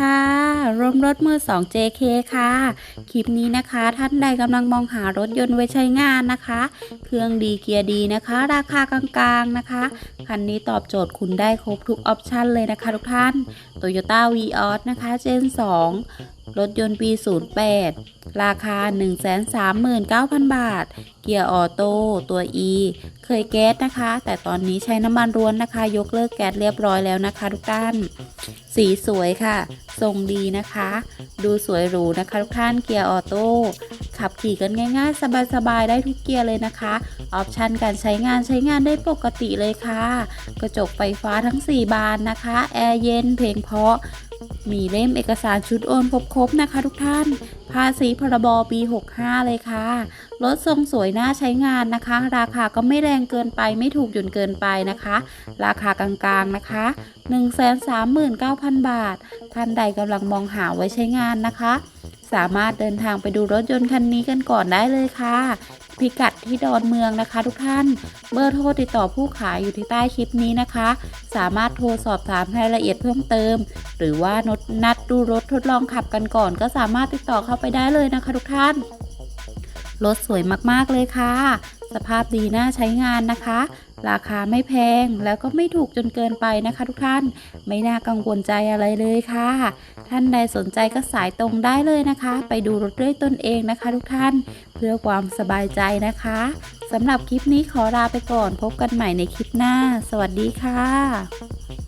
ค่ะร่มรถมือ 2 JK ค่ะ คลิปนี้นะคะ ท่านใดกำลังมองหารถยนต์ไว้ใช้งานนะคะ เครื่องดีเกียร์ดีนะคะ ราคากลางๆนะคะ คันนี้ตอบโจทย์คุณได้ครบทุกออปชันเลยนะคะทุกท่าน Toyota Vios นะคะ Gen 2 รถยนต์ปี 08 ราคา 139,000 บาท เกียร์ออโต้ตัว E เคยแก๊สนะคะ แต่ตอนนี้ใช้น้ำมันร้วนนะคะ ยกเลิกแก๊สเรียบร้อยแล้วนะคะ ทุกท่าน สีสวยค่ะทรงดีนะคะ ดูสวยหรูนะคะทุกท่านเกียร์ออโต้ขับขี่กันง่าย ๆ สบายๆ ได้ทุกเกียร์เลยนะคะออปชันการใช้งานใช้งานได้ปกติเลยค่ะ กระจกไฟฟ้าทั้ง 4 บานนะคะ แอร์เย็นเพลงเพาะ มีเล่มเอกสารชุดโอนครบๆนะคะ ทุกท่าน ภาษีพรบปี 65 เลยค่ะ รถทรงสวยน่าใช้งานนะคะ ราคาก็ไม่แรงเกินไปไม่ถูกจนเกินไปนะคะ ราคากลางๆนะคะ 139,000 บาท ท่านใดกำลังมองหาไว้ใช้งานนะคะ สามารถเดินทางไปดูรถยนต์คันนี้กันก่อนได้เลยค่ะ พิกัดที่ดอนเมืองนะคะ ทุกท่าน เบอร์โทรติดต่อผู้ขายอยู่ที่ใต้คลิปนี้นะคะ สามารถโทรสอบถามรายละเอียดเพิ่มเติม หรือว่านัดดูรถทดลองขับกันก่อน ก็สามารถติดต่อเข้าไปได้เลยนะคะ ทุกท่าน รถสวยมากๆเลยค่ะ สภาพดีน่าใช้งานนะคะ ราคาไม่แพงแล้วก็ไม่ถูกจนเกินไปนะคะ ทุกท่าน ไม่น่ากังวลใจอะไรเลยค่ะ ท่านใดสนใจก็สายตรงได้เลยนะคะ ไปดูรถด้วยตนเองนะคะ ทุกท่าน เพื่อความสบายใจนะคะสำหรับคลิปนี้ขอลาไปก่อนพบกันใหม่ในคลิปหน้า สวัสดีค่ะ